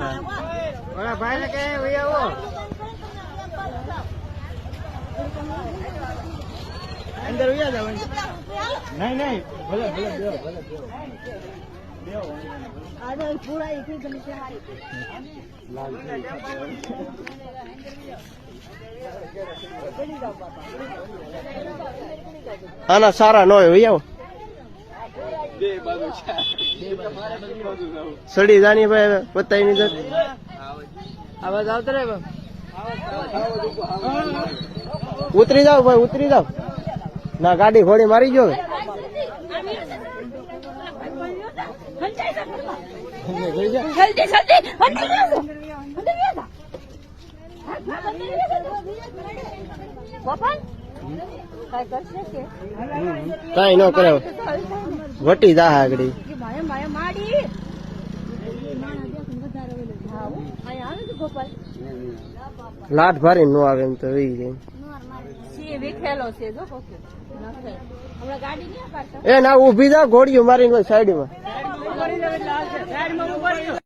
ઓલા ભાઈ ને કે આવો. અંદર ઉયા જાવ નહીં નહીં. ભલે ભલે ભલે. આના સારા ન હોય સડી જાની ભાઈ પતાઈ ની જત. આવાજ આવતો રે ઉતરી જાવ ભાઈ ઉતરી જાવ ના ગાડી ઘોડી મારી ગયો કે? જઈ જા. જલ્દી જલ્દી અંદર બેસો અંદર બેસો ગોપાલ? કઈ કરશે કે કાંઈ ન કરે વટી જા આગળ. લાટ ભારી નો આવે એમ તો એવી છે. સિંહ વિખેલો છે જો કોકે નખે. હમણાં ગાડી નહીં કાઢતા એ ના ઊભી જા ઘોડીઓ સાઈડમાં ઊભા.